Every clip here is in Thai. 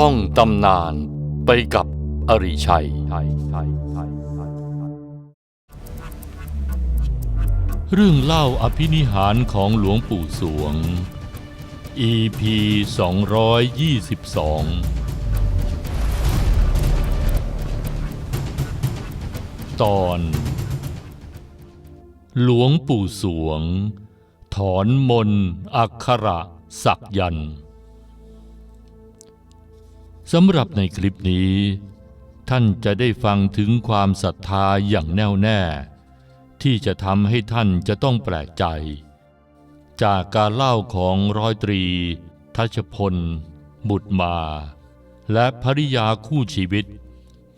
ท่องตำนานไปกับอริชัย เรื่องเล่าอภินิหารของหลวงปู่สวง EP 222 ตอน หลวงปู่สวง ถอนมนต์อักขระสักยันต์ สำหรับในคลิปนี้ ท่านจะได้ฟังถึงความศรัทธาอย่างแน่วแน่ ที่จะทำให้ท่านจะต้องแปลกใจ จากการเล่าของร้อยตรี ทัชพล บุตรมา และภริยาคู่ชีวิต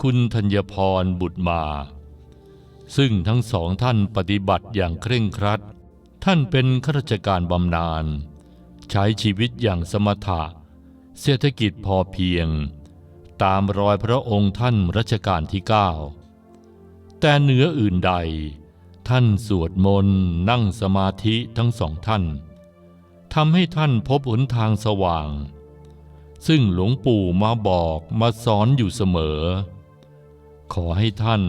คุณธัญพรบุตรมา ซึ่งทั้งสองท่านปฏิบัติอย่างเคร่งครัด ท่านเป็นข้าราชการบำนาญใช้ชีวิตอย่างสมถะ เศรษฐกิจพอเพียง ตามรอยพระองค์ท่านรัชกาลที่ 9 แต่เหนืออื่นใด ท่านสวดมนต์นั่งสมาธิทั้งสองท่านทำให้ท่านพบหนทางสว่าง ซึ่งหลวงปู่มาบอกมาสอนอยู่เสมอ ขอให้ท่าน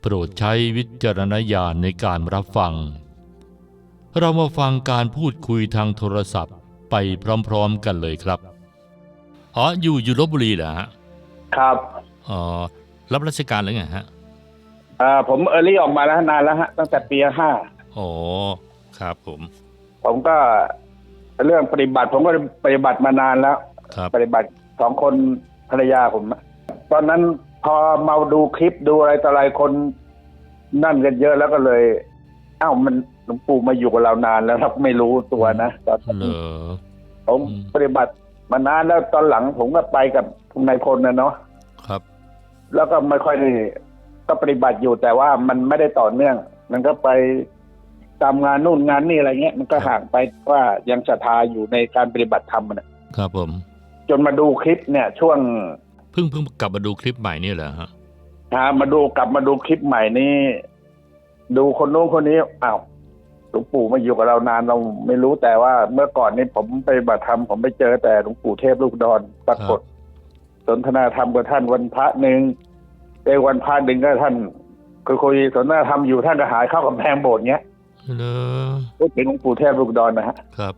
โปรดใช้วิจารณญาณในการรับฟัง เรามาฟังการพูดคุยทางโทรศัพท์ไปพร้อมๆกันเลยครับ อ๋ออยู่อยู่ลบบุรีเหรอฮะครับอ๋อรับราชการหรือไงฮะอ่าผมเออรี่ออกมาแล้วนานแล้วฮะตั้งแต่ปีห้าอ๋อครับผม ผมก็เรื่องปฏิบัติ ผมก็ปฏิบัติมานานแล้วครับปฏิบัติสองคนภรรยาผมอะตอนนั้นพอมาดูคลิปดูอะไรต่ออะไรคนนั่นกันเยอะแล้วก็เลย เอ้ามันหลวงปู่มาอยู่กับเรานานแล้วเราไม่รู้ตัวนะตอนเหรอผมอืมปฏิบัติ มานานแล้วตอนหลังผมก็ไปกับคุณนายพลนะเนาะครับ แล้วก็ไม่ค่อยได้ก็ปฏิบัติอยู่แต่ว่ามันไม่ได้ต่อเนื่อง มันก็ไปตามงานนู่นงานนี่อะไรเงี้ย มันก็ห่างไปว่ายังศรัทธาอยู่ในการปฏิบัติธรรมมันน่ะครับผม จนมาดูคลิปเนี่ย ช่วงเพิ่งเพิ่งกลับมาดูคลิปใหม่นี่เหรอฮะหามาดูกลับมาดูคลิปใหม่นี่ดูคนนู้นคนนี้อ้าวห ลวงปู่มาอยู่กับเรานานเราไม่รู้แต่ว่าเมื่อก่อนนี้ผมไปบัติธรรมผมไปเจอแต่หลวงปู่เทพลูกดอนปรากฏ สนทนาธรรมกับท่านวันพระหนึ่งเออวันพระหนึ่งก็ท่านคุยคุยสนทนาธรรมอยู่ท่านก็หายเข้ากำแพงโบสถ์เงี้ยเหรอพูดถึงหลวงปู่เทพลูกดอนนะฮะครับ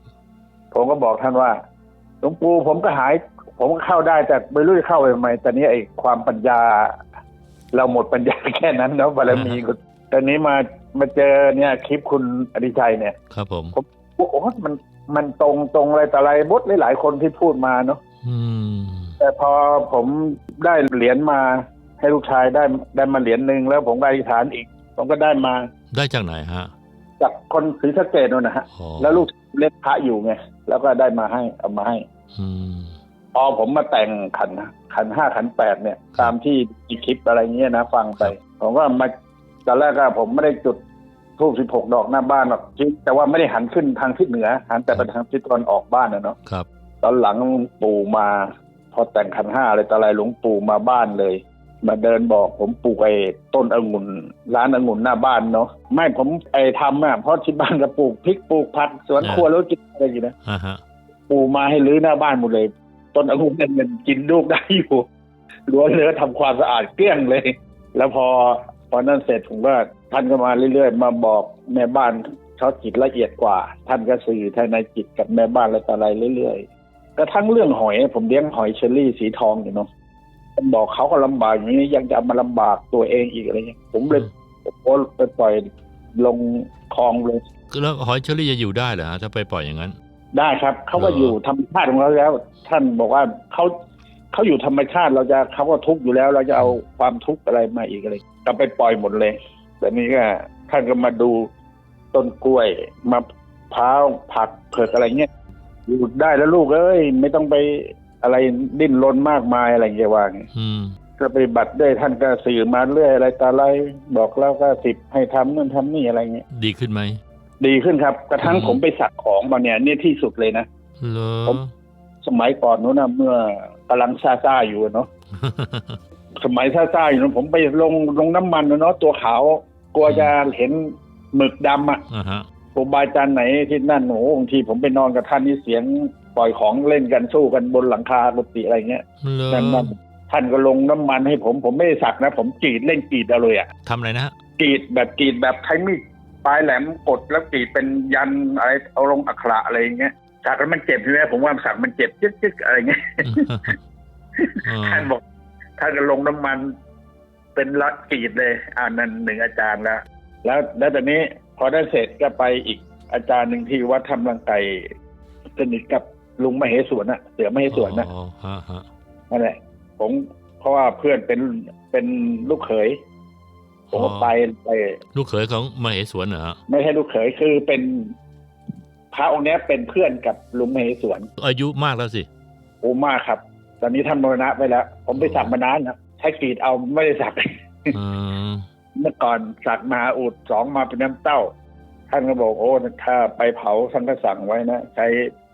ผมก็บอกท่านว่าหลวงปู่ผมก็หาย ผมก็เข้าได้แต่ไม่รู้จะเข้าไปทำไมแต่นี้ไอ้ความปัญญา เราหมดปัญญาแค่นั้นเนาะบารมีก็ตอนนี้มา มาเจอเนี่ยคลิปคุณอดิชัยเนี่ย ครับผมโอ้โหมันมันตรงตรงอะไรต่ออะไรบดหลายๆคนที่พูดมาเนาะอืมแต่พอผมได้เหรียญมาให้ลูกชายได้ได้มาเหรียญหนึ่งแล้วผมก็อธิษฐานอีก ผมก็ได้มา ได้จากไหนฮะ จากคนศรีสะเกดนู่นนะฮะอ๋อแล้วลูกเล็กพระอยู่ไงแล้วก็ได้มาให้เอามาให้อืมพอผมมาแต่งขันขันห้าขันแปดเนี่ยครับตามที่อีคลิปอะไรเงี้ยนะ ฟังไป ผมก็มาตอนแรกก็ผมไม่ได้จุด ทูบสิบหกดอกหน้าบ้านหรอกจริงแต่ว่าไม่ได้หันขึ้นทางทิศเหนือ หันแต่ไปทางทิศตะวันออกบ้านนะเนาะครับ ตอนหลังหลวงปู่มา พอแต่งขันห้าอะไรต่ออะไรหลวงปู่มาบ้านเลย มาเดินบอกผมปลูกไอ้ต้นองุ่นร้านองุ่นหน้าบ้านเนาะไม่ผมไอ้ทำอะเพราะที่บ้านก็ปลูกพริกปลูกผักสวนครัวแล้วกินอะไรอยู่นะอ่าฮะปู่มาให้รื้อหน้าบ้านหมดเลย ต้นองุ่นเนี่ยมันกินลูกได้อยู่ล้วนเลือทำความสะอาดเกลี้ยงเลย แล้วพอพอนั้นเสร็จผมก็ ท่านก็มาเรื่อยๆ มาบอกแม่บ้านเขาจิตละเอียดกว่า ท่านก็สื่อทางในจิตกับแม่บ้านอะไรต่ออะไรเรื่อยๆกระทั่งเรื่องหอย ผมเลี้ยงหอยเชอรี่สีทองอยู่เนาะผมบอกเขาก็ลำบากอย่างนี้ยังจะเอามาลำบากตัวเองอีกอะไรเงี้ยผมเลยโพสต์ไปปล่อยลงคลองเลยแล้วหอยเชอรี่จะอยู่ได้เหรอฮะถ้าไปปล่อยอย่างนั้น ได้ครับเขาก็เหรอออยู่ธรรมชาติของเขาแล้ว ท่านบอกว่าเขาเขาอยู่ธรรมชาติเราจะเขาก็ทุกข์อยู่แล้ว เราจะเอาความทุกข์อะไรมาอีกอะไรก็ไปปล่อยหมดเลย แต่นี้ก็ท่านก็มาดูต้นกล้วยมะพร้าวผักเผือกอะไรเงี้ยอยู่ได้แล้วลูกเอ้ยไม่ต้องไปอะไรดิ้นรนมากมายอะไรเงี้ยว่าไงอืมก็ปฏิบัติด้วยท่านก็สื่อมาเรื่อยอะไรต่ออะไรบอกแล้วก็สิบให้ทำนั่นทำนี่อะไรเงี้ยดีขึ้นไหมดีขึ้นครับ กระทั่งอืมผมไปสักของมาเนี่ยนี่ที่สุดเลยนะเหรอผมสมัยก่อนนู้นนะเมื่อกำลังซาซาๆอยู่อะเนาะสมัยซาซาๆอยู่นะผมไปลงลงน้ำมันนะเนาะตัวขาว กลัวจะเห็นหมึกดำอะอ่าฮะครูบาอาจารย์ไหนที่นั่นโอ้โหบางทีผมไปนอนกับท่านนี่เสียงปล่อยของเล่นกันสู้กันบนหลังคากุฏิอะไรเงี้ยเลอนั่นนั่นท่านก็ลงน้ำมันให้ผมผมไม่ได้สักนะ ผมกรีดเล่นกรีดเอาเลยอะทำอะไรนะฮะกรีดแบบกรีดแบบใช้มีดปลายแหลมกดแล้วกรีดเป็นยันอะไรเอาลงอักขระอะไรอย่างเงี้ยสักแล้วมันเจ็บใช่ไหมผมว่าสักมันเจ็บจึ๊กจึ๊กอะไรเงี้ยเออท่านบอกท่านก็ลงน้ำมัน เป็นรัดกรีดเลยอ่านั่นหนึ่งอาจารย์แล้วแล้วแล้วตอนนี้พอได้เสร็จก็ไปอีกอาจารย์หนึ่งที่วัดทำรังไก่สนิทกับลุงมเหสวนอะเสือมเหสวนนะอ๋อฮะฮะนั่นแหละผมเพราะว่าเพื่อนเป็นเป็นลูกเขยผมก็ไปไป ลูกเขยของมเหสวนเหรอฮะไม่ใช่ลูกเขยคือเป็นพระองค์เนี้ยเป็นเพื่อนกับลุงมเหสวน อายุมากแล้วสิโอ้มากครับ ตอนนี้ท่านมรณะไปแล้ว ผมไปสักมานานนะ ใช้กรีดเอาไม่ได้สักอืมเมื่อก่อนสักมหาอุดสองมาเป็นน้ำเต้า ท่านก็บอกโอ้ถ้าไปเผาท่านก็สั่งไว้นะใช้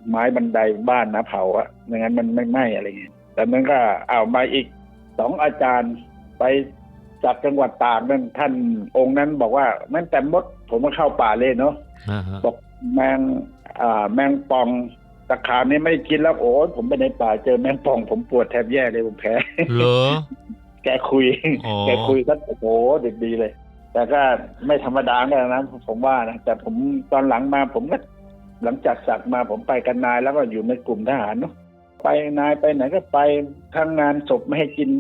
ไม้บันไดบ้านนะเผาอะไม่งั้นมันไม่ไหม้อะไรอย่างเงี้ยแต่นั้นก็เอามาอีกสองอาจารย์ไปจากจังหวัดตากนั่นท่านองค์นั้นบอกว่านั่นแต่มดผมก็เข้าป่าเลยเนาะนะฮะบอกแมงอ่าแมงปองตะขาบนี่ไม่ได้กินแล้วโอ้ยผมไปในป่าเจอแมงปองผมปวดแทบแย่เลยผมแพ้เหรอ แกคุย อ๋อ แกคุยก็โอ้โหเด็ดดีเลย แต่ก็ไม่ธรรมดาก็นะผมว่านะแต่ผมตอนหลังมาผมก็หลังจากสักมาผมไปกันนายแล้วก็อยู่ในกลุ่มทหารเนาะไปนายไปไหนก็ไปทางงานศพไม่ให้กิน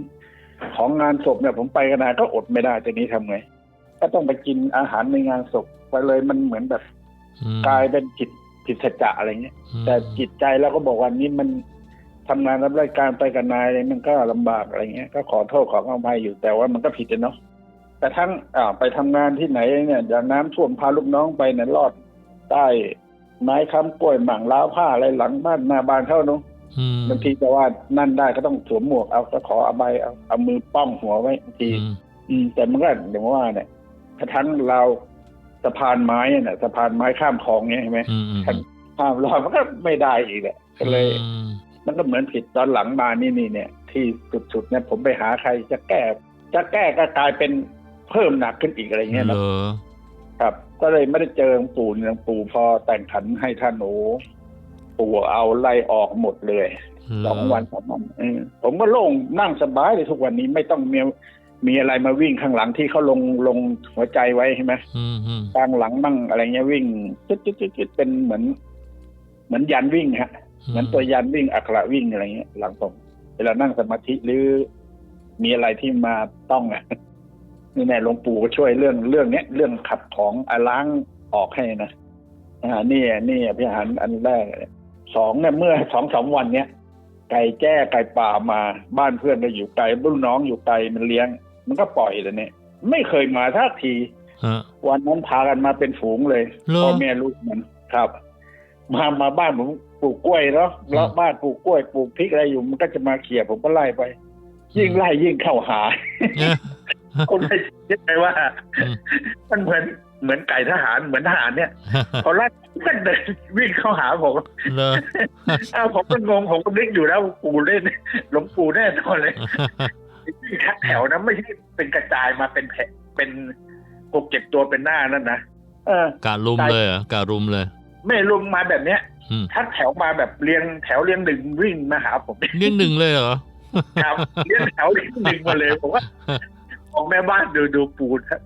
ของงานศพเนี่ยผมไปกันนายก็อดไม่ได้ทีนี้ทำไง ก็ต้องไปกินอาหารในงานศพไปเลยมันเหมือนแบบอืมกลายเป็นผิดผิดสัจจะอะไรเงี้ยอืมแต่จิตใจเราก็บอกว่านี่มัน ทำงานรับรายการไปกับนายอะไรมันก็ลำบากอะไรเงี้ยก็ขอโทษขออภัยอยู่แต่ว่ามันก็ผิดอะเนาะแต่ทั้งอ่าไปทำงานที่ไหนเนี่ยอย่างน้ำท่วมพาลูกน้องไปเนี่ยรอดใต้ไม้ค้ำกล้วยหมั่งล้าวผ้าอะไรหลังบ้านหน้าบ้านเขาเนาะอืมบางทีจะว่านั่นได้ก็ต้องสวมหมวกเอาก็ขออบายเอาเอามือป้องหัวไว้บางที อืมอืมแต่มันก็อย่างว่าเนี่ยกระทั่งเราสะพานไม้เนี่ยสะพานไม้ข้ามคลองเนี่ยเห็นไหมอืมอืมข้ามข้ามรอดมันก็ไม่ได้อีกแหละก็เลยอืม มันก็เหมือนผิดตอนหลังมานี่นี่เนี่ย ที่สุดๆเนี่ยผมไปหาใครจะแก้ จะแก้ก็กลายเป็นเพิ่มหนักขึ้นอีกอะไรเงี้ยเหรนะอครับ ก็เลยไม่ได้เจอหลวงปู่เนี่ยหลวงปู่พอแต่งขันให้ท่านโอ้ปู่เอาไล่ออกหมดเลยเหรสองวันสามวันเออผมก็โล่งนั่งสบายเลยทุกวันนี้ไม่ต้องมีมีอะไรมาวิ่งข้างหลังที่เขาลงลงหัวใจไว้ใช่ไหมอืมอืมกลางหลังมั่งอะไรเงี้ยวิ่งจุดจุดจุดจุดเป็นเหมือน เหมือนยันวิ่งฮะ เหมือนตัวยันวิ่งอักขระวิ่งอะไรเงี้ยหลังผมเวลานั่งสมาธิหรือ มีอะไรที่มาต้องอะนี่แน่หลวงปู่ก็ช่วยเรื่องเรื่องเนี้ยเรื่องขับของอาล้างออกให้นะอ่านี่นี่พิหารอันแรกเลยสองเนี่ยเมื่อสองสามวันเนี้ยไก่แจ้ไก่ป่ามาบ้านเพื่อนก็อยู่ไกลรุ่นน้องอยู่ไกลมันเลี้ยง มันก็ปล่อยเลยเนี่ยไม่เคยมาทักทีฮะวันนั้นพากันมาเป็นฝูงเลยเหรอพ่อแม่ลูกมันครับ มามาบ้านผมปลูกกล้วยเนาะแล้วอืมบ้านปลูกกล้วยปลูกพริกอะไรอยู่มันก็จะมาเขี่ยผมก็ไล่ไป ยิ่งไล่ยิ่งเข้าหาเนี่ยคนเลยคิดไปว่าอืมมันเหมือนเหมือนไก่ทหารเหมือนทหารเนี่ยพอไล่ก็เดินวิ่งเข้าหาผมเหรออ้าวผมก็งงผมก็นึกอยู่แล้วปู่เล่นหลวงปู่แน่นอนเลยคัดแถวนะไม่ใช่เป็นกระจายมาเป็นแผเป็นหกเจ็ดตัวเป็นหน้านั่นนะเออกาลุมเลยเหรอกาลุมเลย ไม่ลุมมาแบบเนี้ยอืมทัดแถวมาแบบเรียงแถวเรียงหนึ่งวิ่งมาหาผมเลี้ยงหนึ่งเลยเหรอครับเรียงแถวเรียงหนึ่งมาเลยผมว่าของแม่บ้านดูดูปูนะ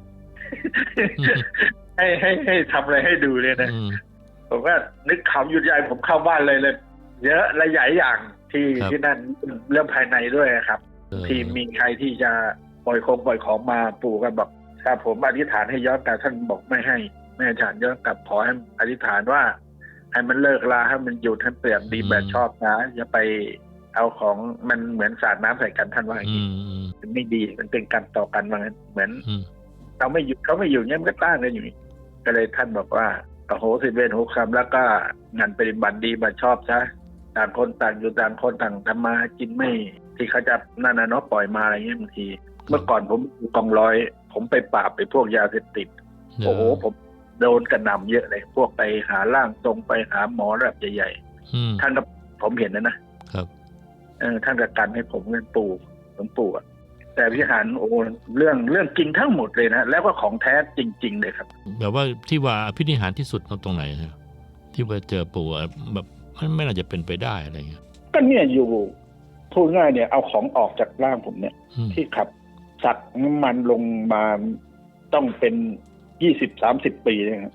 ให้ให้ให้ทำอะไรให้ดูเลยนะอืมผมก็นึกขำหยุดใหญ่ผมเข้าบ้านเลยเลย เยอะและใหญ่อย่างที่ครับที่นั่นเรื่องภายในด้วยครับเออที่มีใครที่จะปล่อยคงปล่อยของมาปู่กันบอกถ้าผมอธิษฐานให้ย้อนกลับท่านบอกไม่ให้ ไม่ให้ฉันย้อนกลับขอให้อธิษฐานว่า ให้มันเลิกลาให้มันหยุดให้เปลี่ยนดีแบบชอบนะอย่าไปเอาของมันเหมือนสาดน้ำใส่กันท่านว่าอย่างอืนี้มอืมมันไม่ดีมันเป็นการต่อกันว่างั้นเหมือนอืมเราไม่หยุดเขาไม่อยู่เนี่ยมันก็ต้านกันอยู่นี่ก็เลยท่านบอกว่าโอ้โหสิเวนหกคำแล้วก็งานปฏิบัติดีบัติชอบซะต่างคนต่างอยู่ต่างคนต่างทำมาหากินไม่ที่เขาจะนั่นนะเนาะปล่อยมาอะไรเงี้ยบางที เมื่อก่อนผมอยู่กองร้อย ผมไปปราบไปพวกยาเสพติดเดี๋ยวโอ้โหผม โดนกระหน่ำเยอะเลย พวกไปหาร่างทรงไปหาหมอระดับใหญ่อืมๆท่านก็ผมเห็นนะนะครับเออท่านก็กันให้ผมเป็นปู่หลวงปู่อะแต่พิหารโอ้เรื่องเรื่องจริงทั้งหมดเลยนะแล้วก็ของแท้จริง ๆ เลยครับ แบบว่าที่ว่าพินิหารที่สุดตรงไหนฮะที่ว่าเจอปู่อะแบบมันไม่น่าจะเป็นไปได้อะไรเงี้ยก็เนี่ยอยู่พูดง่ายเนี่ยเอาของออกจากร่างผมเนี่ยอืมที่ขับสักน้ำมันลงมาต้องเป็น ยี่สิบสามสิบปีนะครับ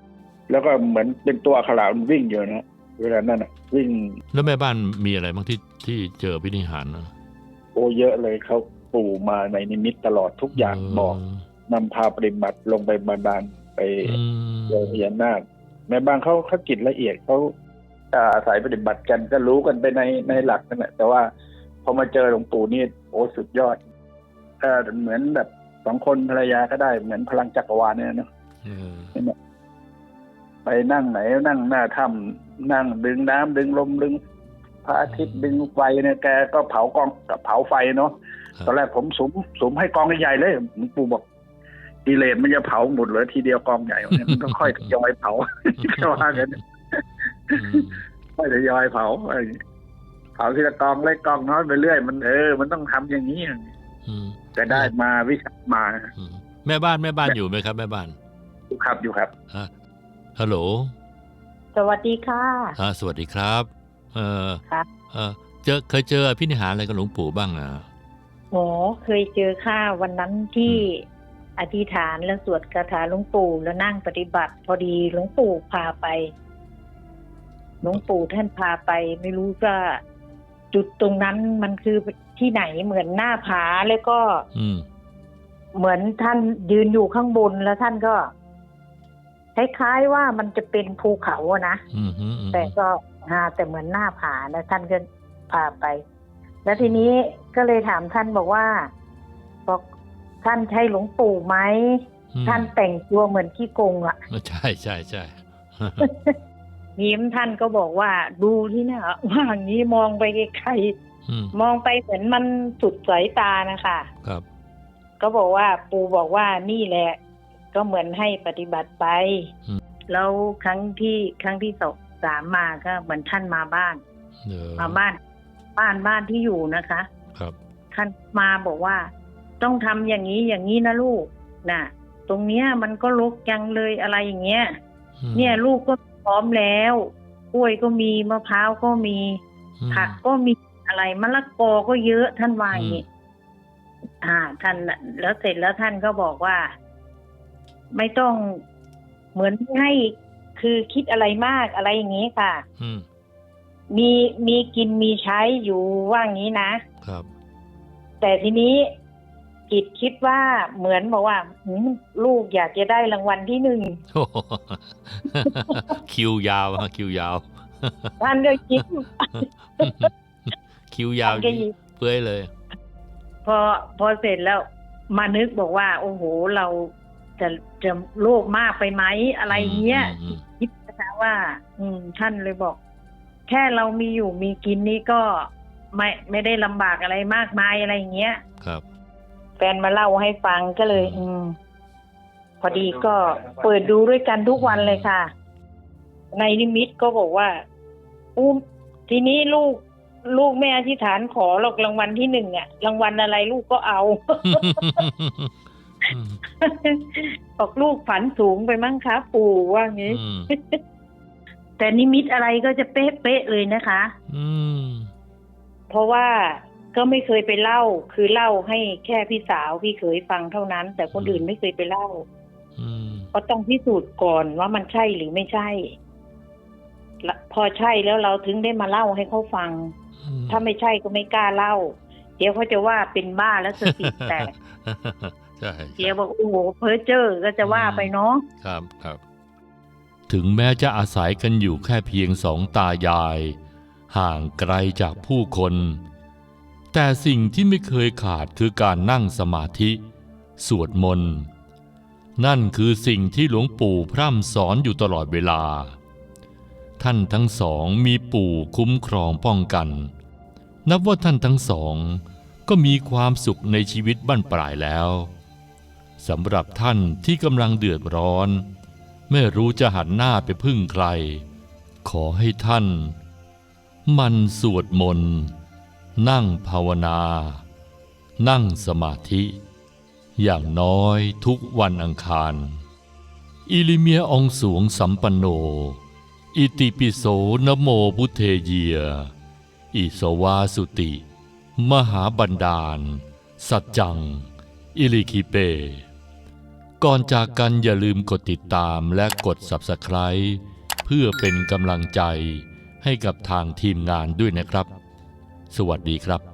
แล้วก็เหมือนเป็นตัวอักขระมันวิ่งอยู่นะเวลานั้นนะวิ่ง แล้วแม่บ้านมีอะไรบ้างที่ที่เจอพินิหารนะโอเยอะเลยเขาปู่มาในนิมิตตลอดทุกอย่างบอกนำพาปฏิบัติลงไปบาดาลไปอืมเจอพญานาคแม้บางเขาเขาจิตละเอียดเขาอ่าอาศัยปฏิบัติกันก็รู้กันไปในในหลักนั่นแหละแต่ว่าพอมาเจอหลวงปู่นี่โอ้สุดยอดก็เหมือนแบบสองคนภรรยาก็ได้เหมือนพลังจักรวาลเนี่ยเนาะเออ ไปนั่งไหน นั่งหน้าถ้ำนั่งดึงน้ำดึงลมดึงพระอาทิตย์ดึงไฟเนี่ยแกก็เผากองกับเผาไฟเนาะตอนแรกผมสุมสุมให้กองใหญ่ๆเลยหลวงปู่บอกกิเลสมันจะเผาหมดเหลยทีเดียวกองใหญ่เนี่ยมันก็ค่อยทยอยเผาก็ว่ากันอืมค่อยทยอยเผาอะไรอย่างงี้เผาทีละกองเล็กกองน้อยไปเรื่อย มันเออ มันต้องทำอย่างนี้อืมจะได้มาวิชามาอืมแม่บ้านแม่บ้านอยู่ไหมครับ แม่บ้าน อยู่ครับอยู่ครับฮะฮัลโหลสวัสดีค่ะ อ่าสวัสดีครับ เออครับ เออเจอเคยเจอพินิหารอะไรกับหลวงปู่บ้างอะหมอเคยเจอค่ะวันนั้นที่อธิษฐานแล้วสวดคาถาหลวงปู่แล้วนั่งปฏิบัติ พอดีหลวงปู่พาไป หลวงปู่ท่านพาไป ไม่รู้ว่าจุดตรงนั้นมันคือที่ไหนเหมือนหน้าผาแล้วก็อืม เหมือนท่านยืนอยู่ข้างบนแล้วท่านก็ คล้ายๆว่ามันจะเป็นภูเขาอะนะอืมอืมอืมแต่ก็ฮาแต่เหมือนหน้าผาแล้วท่านก็พาไป แล้วทีนี้ก็เลยถามท่านบอกว่าบอกท่านใช่หลวงปู่ไหมอืมท่านแต่งตัวเหมือนขี้โกงอะใช่ใช่ใช่ยิ้มท่านก็บอกว่าดูที่เนี่ยว่าอย่างนี้มองไปไกลอืมๆมองไปเหมือนมันสุดสายตานะคะ ครับ ก็บอกว่า ปู่บอกว่านี่แหละ ก็เหมือนให้ปฏิบัติไปอืมแล้วครั้งที่ครั้งที่สองสามมาก็เหมือนท่านมาบ้านเออมาบ้าน บ้านบ้านที่อยู่นะคะ ครับ ท่านมาบอกว่า ต้องทำอย่างนี้อย่างนี้นะลูกน่ะ ตรงเนี้ยมันก็ลกจังเลยอะไรอย่างเงี้ยอืมเนี่ยลูกก็พร้อมแล้วกล้วยก็มีมะพร้าวก็มีอืมผักก็มีอะไรมะละกอก็เยอะท่านว่าอย่างนี้อ่า ท่านน่ะแล้วเสร็จแล้วท่านก็บอกว่า ไม่ต้องเหมือนให้คือคิดอะไรมากอะไรอย่างนี้ค่ะ อืม มีมีกินมีใช้อยู่ว่างี้นะ ครับ แต่ทีนี้จิตคิดว่าเหมือนบอกว่าหืมลูกอยากจะได้รางวัลที่หนึ่ง โอ้โห คิวยาวฮะคิวยาว ท่านก็คิดคิวยาวท่านก็ยิ้ม เปื่อยเลย พอพอเสร็จแล้วมานึกบอกว่า โอ้โห เรา จะจะโลภมากไปไหมอะไรเงี้ยอืมคิดนะว่า อืม ท่านเลยบอก แค่เรามีอยู่มีกินนี่ก็ไม่ไม่ได้ลำบากอะไรมากมายอะไรเงี้ยครับ แฟนมาเล่าให้ฟังก็เลย อือืมมพอดีก็เปิดดูด้วยกันทุกวันเลยค่ะ ในนิมิตก็บอกว่าอู้ทีนี้ลูกลูกแม่อธิษฐานขอหรอกรางวัลที่หนึ่งอะรางวัลอะไรลูกก็เอาอืม บอกลูกฝันสูงไปมั้งคะปู่ว่างี้อืมแต่นิมิตอะไรก็จะเป๊ะๆเลยนะคะอืมเพราะว่าก็ไม่เคยไปเล่า คือเล่าให้แค่พี่สาวพี่เขยฟังเท่านั้น แต่คนอื่นไม่เคยไปเล่าอืมก็ต้องพิสูจน์ก่อนว่ามันใช่หรือไม่ใช่ละพอใช่แล้วเราถึงได้มาเล่าให้เขาฟัง ถ้าไม่ใช่ก็ไม่กล้าเล่า เดี๋ยวเขาจะว่าเป็นบ้าแล้วสติแตก ใช่เดี๋ยวบอกโอ้โหเพ้อเจ้อก็จะว่าไปเนาะครับครับ ถึงแม้จะอาศัยกันอยู่แค่เพียงสองตายาย ห่างไกลจากผู้คน แต่สิ่งที่ไม่เคยขาดคือการนั่งสมาธิ สวดมนต์นั่นคือสิ่งที่หลวงปู่พร่ำสอนอยู่ตลอดเวลา ท่านทั้งสองมีปู่คุ้มครองป้องกัน นับว่าท่านทั้งสองก็มีความสุขในชีวิตบั้นปลายแล้ว สำหรับท่านที่กำลังเดือดร้อน ไม่รู้จะหันหน้าไปพึ่งใคร ขอให้ท่าน มันสวดมนต์ นั่งภาวนา นั่งสมาธิ อย่างน้อยทุกวันอังคาร อิลิเมียองสวงสัมปันโน อิติปิโสนโมพุเทเยียอิสวาสุติ มหาบันดาล สัจจัง อิลิคิเป ก่อนจากกันอย่าลืมกดติดตามและกด Subscribe เพื่อเป็นกำลังใจให้กับทางทีมงานด้วยนะครับ สวัสดีครับ